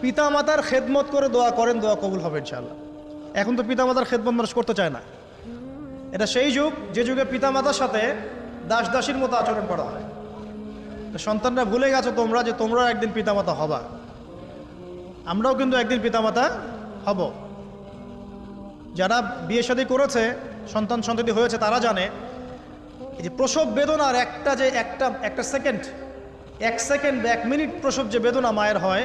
পিতা মাতার খেদমত করে দোয়া করেন, দোয়া কবুল হবে ইনশাআল্লাহ। এখন তো পিতা মাতার খেদমত মানুষ করতে চায় না। এটা সেই যুগ, যে যুগে পিতা মাতার সাথে দাস দাসীর মতো আচরণ করা হয়। সন্তানরা ভুলে গেছো তোমরা যে তোমরাও একদিন পিতামাতা হবা। আমরাও কিন্তু একদিন পিতামাতা হব। যারা বিয়ে শাদী করেছে, সন্তান সন্ততি হয়েছে, তারা জানে, এই যে প্রসব বেদনার একটা যে একটা একটা সেকেন্ড এক সেকেন্ড বা এক মিনিট প্রসব যে বেদনা মায়ের হয়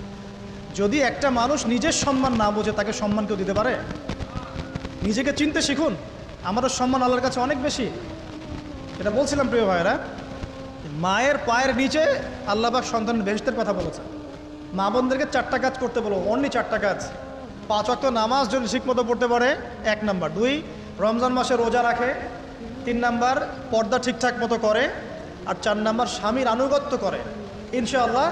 যদি একটা মানুষ নিজের সম্মান না বোঝে, তাকে সম্মান কেউ দিতে পারে? নিজেকে চিনতে শিখুন। আমাদের সম্মান আল্লাহর কাছে অনেক বেশি। এটা বলছিলাম প্রিয় ভাইয়েরা মায়ের পায়ের নিচে আল্লাহবাক সন্তানের বেহেস্তের কথা বলেছে। মা বোনদেরকে চারটা কাজ করতে বলো অনলি চারটা কাজ। পাঁচ অক্ত নামাজ যদি ঠিকমতো পড়তে পারে, এক নাম্বার। দুই, রমজান মাসে রোজা রাখে। তিন নাম্বার, পর্দা ঠিকঠাক মতো করে। আর চার নাম্বার, স্বামীর আনুগত্য করে। ইনশাআল্লাহ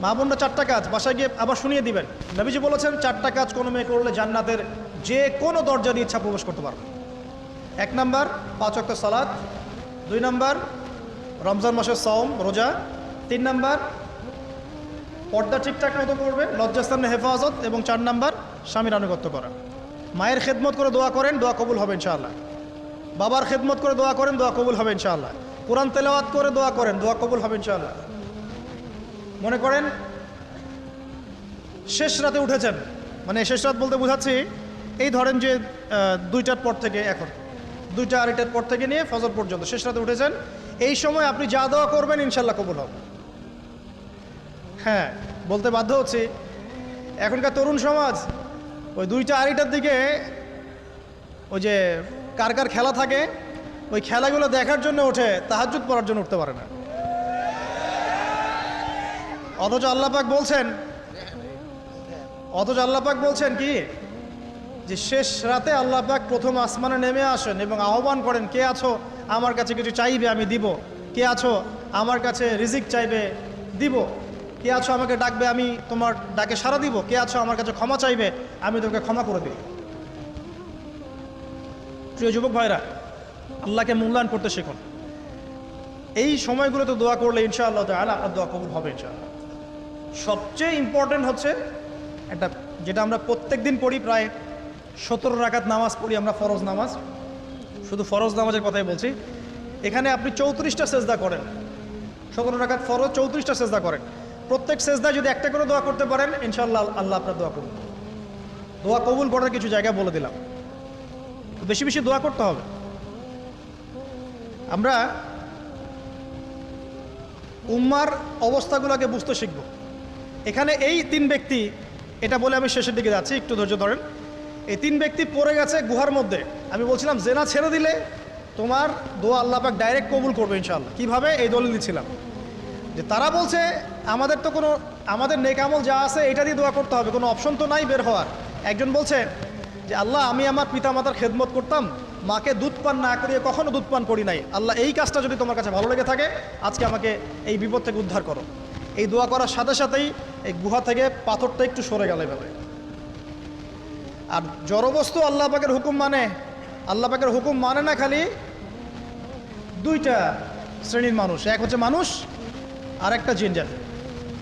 মা বোনরা চারটা কাজ, বাসায় গিয়ে আবার শুনিয়ে দিবেন। নবীজি বলেছেন, চারটা কাজ কোনো মেয়ে করলে জান্নাতের যে কোনো দরজা দিয়ে ইচ্ছা প্রবেশ করতে পারবে। এক নাম্বার, পাঁচ অক্ট সালাদ দুই নাম্বার, রমজান মাসের সওম, রোজা। তিন নাম্বার, পর্দা ঠিকঠাক মতো করবে লজ্জাস্থানের হেফাজত। এবং চার নাম্বার, স্বামীর আনুগত্য করা। মায়ের খেদমত করে দোয়া করেন, দোয়া কবুল হবে ইনশাআল্লাহ। বাবার খেদমত করে দোয়া করেন, দোয়া কবুল হবে ইনশাআল্লাহ। কোরআন তেলাওয়াত করে দোয়া করেন, দোয়া কবুল হবে ইনশাআল্লাহ। মনে করেন? শেষ রাতে উঠেছেন। মানে শেষ রাত বলতে বোঝাচ্ছি, এই ধরেন যে দুইটার পর থেকে এখন, দুইটা আড়াইটার পর থেকে নিয়ে ফজর পর্যন্ত শেষ রাতে উঠেছেন। এই সময় আপনি যা দোয়া করবেন ইনশাল্লাহ কবুল হবে। হ্যাঁ বলতে বাধ্য হচ্ছি, এখনকার তরুণ সমাজ, ওই দুইটা আড়াইটার দিকে, ওই যে কার কার খেলা থাকে, ওই খেলাগুলো দেখার জন্য ওঠে তাহাজুদ পড়ার জন্য উঠতে পারে না। অথচ আল্লাপাক বলছেন, অথচ আল্লাপাক বলছেন কি? যে শেষ রাতে আল্লাপাক প্রথম আসমানে নেমে আসেন এবং আহ্বান করেন, কে আছো? আমার কাছে কিছু চাইবে, আমি দিব। কে আছো? আমার কাছে রিজিক চাইবে, দিব। কে আছো? আমাকে ডাকবে, আমি তোমার ডাকে সাড়া দিব। কে আছো? আমার কাছে ক্ষমা চাইবে, আমি তোমাকে ক্ষমা করে দিই প্রিয় যুবক ভাইরা, আল্লাহকে মূল্যায়ন করতে শিখুন। এই সময়গুলোতে দোয়া করলে ইনশাআল্লাহ তাহলে আপনার দোয়া কবুল হবে ইনশাআল্লাহ। সবচেয়ে ইম্পর্টেন্ট হচ্ছে একটা, যেটা আমরা প্রত্যেক দিন পড়ি প্রায় সতেরো রাকাত নামাজ পড়ি আমরা, ফরজ নামাজ। শুধু ফরজ নামাজের কথাই বলছি। এখানে আপনি চৌত্রিশটা সেজদা করেন। সতেরো রাকাত ফরজ, চৌত্রিশটা সেজদা করেন। প্রত্যেক সেজদায় যদি একটা করে দোয়া করতে পারেন ইনশাল্লাহ আল্লাহ আপনার দোয়া করুন দোয়া কবুল করার কিছু জায়গা বলে দিলাম। বেশি বেশি দোয়া করতে হবে। আমরা উম্মার অবস্থাগুলোকে বুঝতে শিখব। এখানে এই তিন ব্যক্তি, এটা বলে আমি শেষের দিকে যাচ্ছি, একটু ধৈর্য ধরেন। এই তিন ব্যক্তি পড়ে গেছে গুহার মধ্যে। আমি বলছিলাম, জেনা ছেড়ে দিলে তোমার দোয়া আল্লাহ পাক ডাইরেক্ট কবুল করবে ইনশাআল্লাহ। কীভাবে? এই দলিল দিচ্ছিলাম যে তারা বলছে, আমাদের তো কোনো, আমাদের নেকামল যা আছে, এটা দিয়ে দোয়া করতে হবে। কোনো অপশন তো নাই বের হওয়ার। একজন বলছে, যে আল্লাহ, আমি আমার পিতামাতার খেদমত করতাম, মাকে দুধ পান না করিয়ে কখনো দুধ পান করি নাই। আল্লাহ, এই কাজটা যদি তোমার কাছে ভালো লেগে থাকে, আজকে আমাকে এই বিপদ থেকে উদ্ধার করো। এই দোয়া করার সাথে সাথেই এই গুহা থেকে পাথরটা একটু সরে গেল এভাবে। আর জড়বস্তু আল্লাহ পাকের হুকুম মানে আল্লাহ পাকের হুকুম মানে না খালি দুইটা শ্রেণির মানুষ, এক হচ্ছে মানুষ আর একটা জিন জাতি।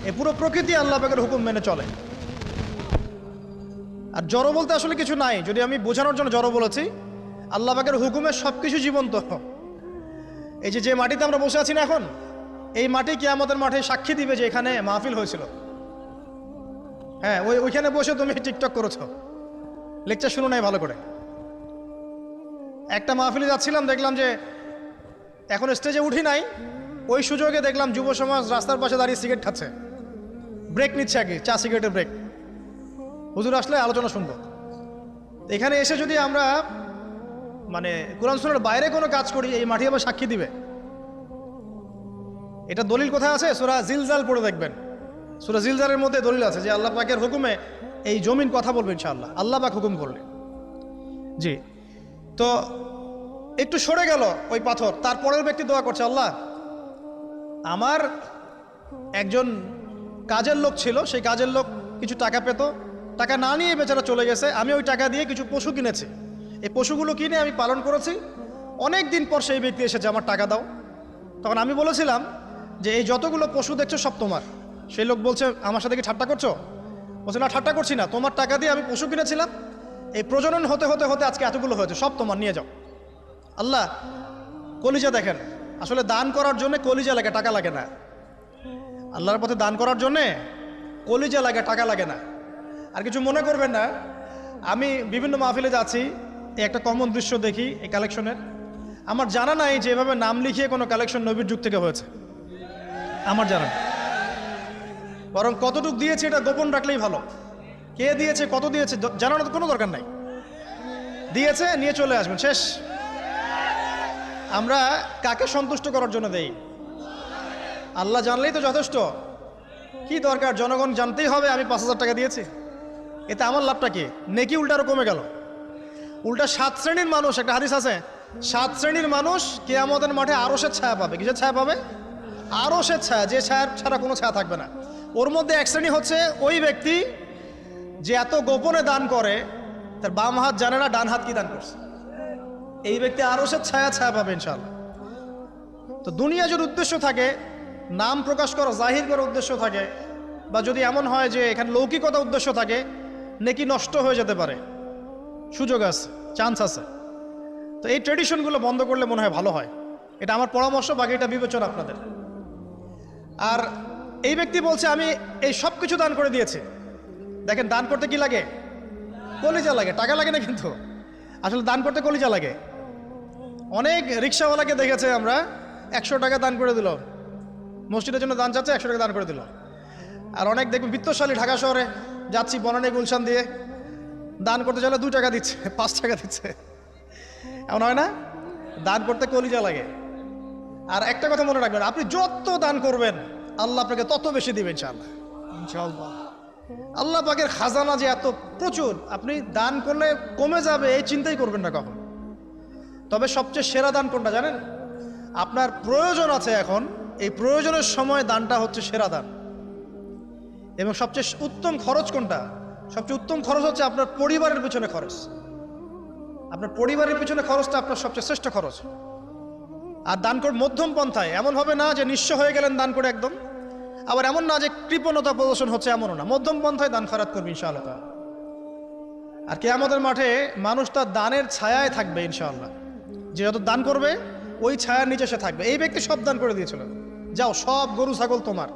এ পুরো প্রকৃতি আল্লাহ পাকের হুকুম মেনে চলে। আর জড় বলতে আসলে কিছু নাই, যদি আমি বোঝানোর জন্য জড়ো বলেছি, আল্লাহ পাকের হুকুমে সব কিছু জীবন্ত। এই যে যে মাটিতে আমরা বসে আছি না এখন এই মাটি কি আমাদের মাঠে সাক্ষী দিবে যে এখানে মাহফিল হয়েছিল। হ্যাঁ ওই ওইখানে বসে তুমি টিকটক করেছ। লেকচার শুনো নাই ভালো করে। একটা মাহফিলে যাচ্ছিলাম, দেখলাম যে এখন স্টেজে উঠি নাই। ওই সুযোগে দেখলাম যুব সমাজ রাস্তার পাশে দাঁড়িয়ে সিগারেট খাচ্ছে। ব্রেক নিচ্ছে আগে, চা সিগারেটের ব্রেক হুজুর আসলে আলোচনা শুনব। এখানে এসে যদি আমরা মানে কোরআন সুরের বাইরে কোনো কাজ করি, এই মাটি আবার সাক্ষী দিবে। এটা দলিল কোথায় আছে? সুরা জিলজাল পড়ে দেখবেন। সুরা জিলজালের মধ্যে দলিল আছে যে আল্লাহ পাকের হুকুমে এই জমিন কথা বলবে ইনশাআল্লাহ। আল্লাহ পাক হুকুম করলে জি। তো একটু সরে গেল ওই পাথর, তারপরের ব্যক্তি দোয়া করছে, আল্লাহ, আমার একজন কাজের লোক ছিল, সেই কাজের লোক কিছু টাকা পেত, টাকা না নিয়ে বেচারা চলে গেছে, আমি ওই টাকা দিয়ে কিছু পশু কিনেছি। এই পশুগুলো কিনে আমি পালন করেছি। অনেক দিন পর সেই ব্যক্তি এসেছে, আমার টাকা দাও। তখন আমি বলেছিলাম যে এই যতগুলো পশু দেখছ সব তোমার। সেই লোক বলছে, আমার সাথে কি ঠাট্টা করছ? বলছে, না, ঠাট্টা করছি না। তোমার টাকা দিয়ে আমি পশু কিনেছিলাম। এই প্রজনন হতে হতে হতে আজকে এতগুলো হয়েছে, সব তোমার, নিয়ে যাও। আল্লাহ, কলিজা দেখেন। আসলে দান করার জন্য কলিজা লাগে, টাকা লাগে না। আল্লাহর পথে দান করার জন্যে কলিজা লাগে, টাকা লাগে না। আর কিছু মনে করবেন না, আমি বিভিন্ন মাহফিলে যাচ্ছি, এই একটা কমন দৃশ্য দেখি, এই কালেকশনের আমার জানা নাই যে এভাবে নাম লিখিয়ে কোনো কালেকশন নবীর যুগ থেকে হয়েছে। আমার জানা। বরং কতটুক দিয়েছে এটা গোপন রাখলেই ভালো। কে দিয়েছে, কত দিয়েছে জানানোর কোনো দরকার নাই। দিয়েছে, নিয়ে চলে আসবেন, শেষ। আমরা কাকে সন্তুষ্ট করার জন্য দেই? আল্লাহ জানলেই তো যথেষ্ট। কি দরকার? জনগণ জানতেই হবে, আমি পাঁচ হাজার টাকা দিয়েছি। এতে আমার লাভটা কি? নেকি উল্টা আরও কমে গেল। উল্টা সাত শ্রেণির মানুষ, একটা হাদিস আছে, সাত শ্রেণির মানুষ কেয়ামতের মাঠে আরও সে ছায়া পাবে। কিসের ছায়া পাবে? আরসের ছায়া, যে ছায়া ছাড়া কোনো ছায়া থাকবে না। ওর মধ্যে এক শ্রেণি হচ্ছে ওই ব্যক্তি যে এত গোপনে দান করে, তার বাম হাত জানে না, ডান হাত কি দান করছে। এই ব্যক্তি আরসের ছায়া ছায়া পাবে ইনশাল্লাহ তো দুনিয়া যদি উদ্দেশ্য থাকে, নাম প্রকাশ করা, জাহির করার উদ্দেশ্য থাকে, বা যদি এমন হয় যে এখানে লৌকিকতা উদ্দেশ্য থাকে, নেকি নষ্ট হয়ে যেতে পারে। সুযোগ আছে চান্স আছে। তো এই ট্রেডিশনগুলো বন্ধ করলে মনে হয় ভালো হয়। এটা আমার পরামর্শ বাকি এটা বিবেচনা আপনাদের। আর এই ব্যক্তি বলছে, আমি এই সব কিছু দান করে দিয়েছি। দেখেন, দান করতে কি লাগে? কলিজা লাগে। টাকা লাগে না কিন্তু। আসলে দান করতে কলিজা লাগে। অনেক রিক্সাওয়ালাকে দেখেছে আমরা, একশো টাকা দান করে দিল। মসজিদের জন্য দান চাচ্ছে, একশো টাকা দান করে দিল। আর অনেক দেখবেন, বিত্তশালী ঢাকা শহরে যাচ্ছি, বনানী, গুলশান দিয়ে। দান করতে চাইলে দু টাকা দিচ্ছে, পাঁচ টাকা দিচ্ছে। এমন হয় না? দান করতে কলিজা লাগে। আর একটা কথা মনে রাখবেন আপনি যত দান করবেন আল্লাহ আপনাকে তত বেশি দিবেন ইনশাআল্লাহ। ইনশাআল্লাহ। আল্লাহ পাকের খাজানা যে এত প্রচুর আপনি দান করলে কমে যাবে এই চিন্তাই করবেন না কখন। তবে সবচেয়ে সেরা দান কোনটা জানেন? আপনার প্রয়োজন আছে এখন এই প্রয়োজনের সময় দানটা হচ্ছে সেরা দান। এবং সবচেয়ে উত্তম খরচ কোনটা? সবচেয়ে উত্তম খরচ হচ্ছে আপনার পরিবারের পিছনে খরচ। আপনার পরিবারের পিছনে খরচটা আপনার সবচেয়ে শ্রেষ্ঠ খরচ। আর দান কর মধ্যম পন্থায়। এমন হবে না যে নিঃস্ব হয়ে গেলেন দান করে একদম। আবার এমন না যে কৃপণতা প্রদর্শন হচ্ছে এমনও না। মধ্যম পন্থায় দান খারাপ করবে ইনশাআল্লাহ। আর কে আমাদের মাঠে মানুষ তার দানের ছায়ায় থাকবে ইনশাআল্লাহ। যে যত দান করবে, ওই ছায়ার নিচে সে থাকবে। এই ব্যক্তি সব দান করে দিয়েছিল। যাও, সব গরু, ছাগল তোমার।